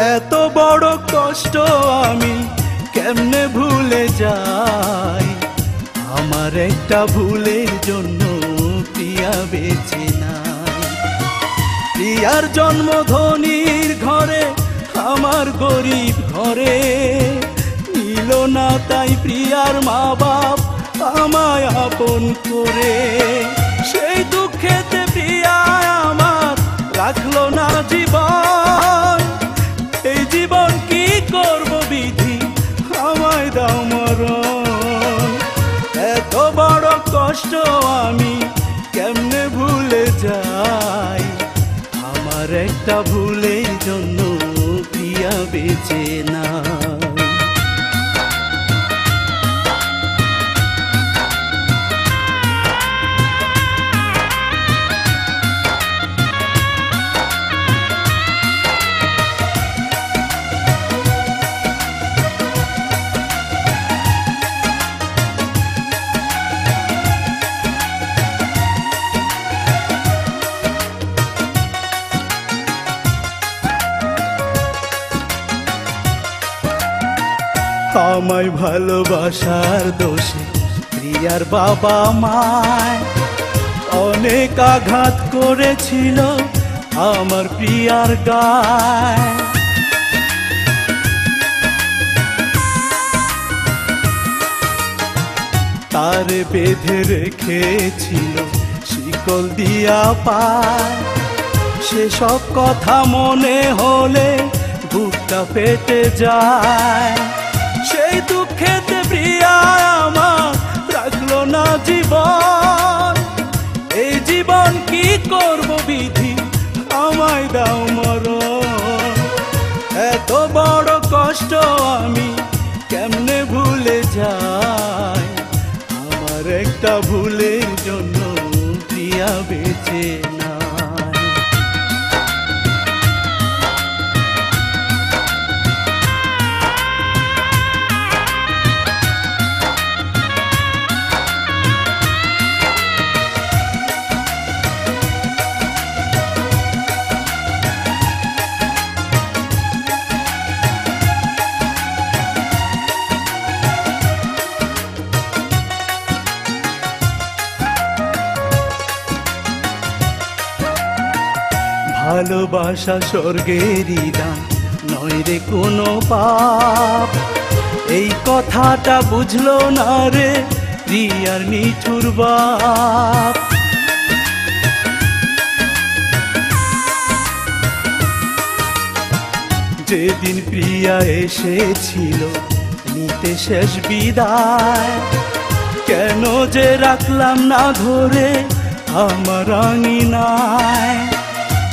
এত বড় কষ্ট আমি কেমনে ভুলে যাই? আমার একটা ভুলের জন্য প্রিয়া বেঁচে নাই। প্রিয়ার জন্ম ধনির ঘরে, আমার গরিব ঘরে। নিল না তাই প্রিয়ার মা বাপ আমায় আপন করে। সেই দুঃখেতে একটা ভুলের জন্য প্রিয়া বেঁচে না। আমায় ভালোবাসার দোষে, প্রিয়ার বাবা মায়। অনেক আঘাত করেছিল আমার প্রিয়ার গায়। তার বেঁধে রেখেছিল শিকল দিয়া পায়। সেসব কথা মনে হলে বুকটা পেটে যায়। জীবন। এই জীবন কি করব বিধি? আমায় দাও মর এত বড় কষ্ট আমি কেমনে ভুলে যাই? আমার একটা ভুলের জন্য প্রিয়া বেঁচে ভালোবাসা স্বর্গেরই দান। নয় রে কোনো পাপ। এই কথাটা বুঝলো না রে প্রিয়ার নিঠুর বাপ। যেদিন প্রিয়া এসেছিল, নিতে শেষ বিদায়। কেন যে রাখলাম না ধরে, আমার আঙিনায়।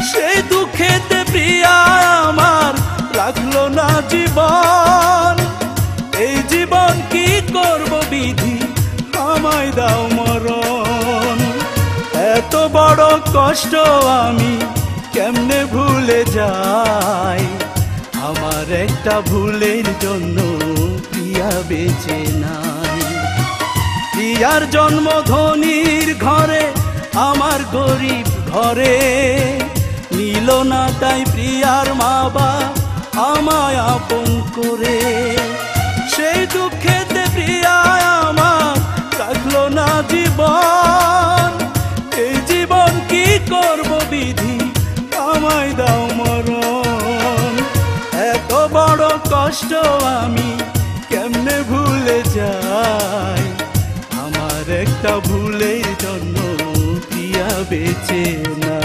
সেই দুঃখেতে প্রিয়া আমার রাখল না জীবন। এই জীবন কি করব বিধি? আমায় দাও মরণ। এত বড় কষ্ট আমি কেমনে ভুলে যাই? আমার একটা ভুলের জন্য প্রিয়া বেঁচে নাই। প্রিয়ার জন্ম ধনির ঘরে, আমার গরিব ঘরে নিল না তাই প্রিয়ার মা বাপ আমায় আপন করে। সেই দুঃখেতে প্রিয়া আমার রাখল না জীবন। এই জীবন কি করব বিধি? আমায় দাও মরণ। এত বড় কষ্ট আমি কেমনে ভুলে যাই? আমার একটা ভুলের জন্য প্রিয়া বেঁচে না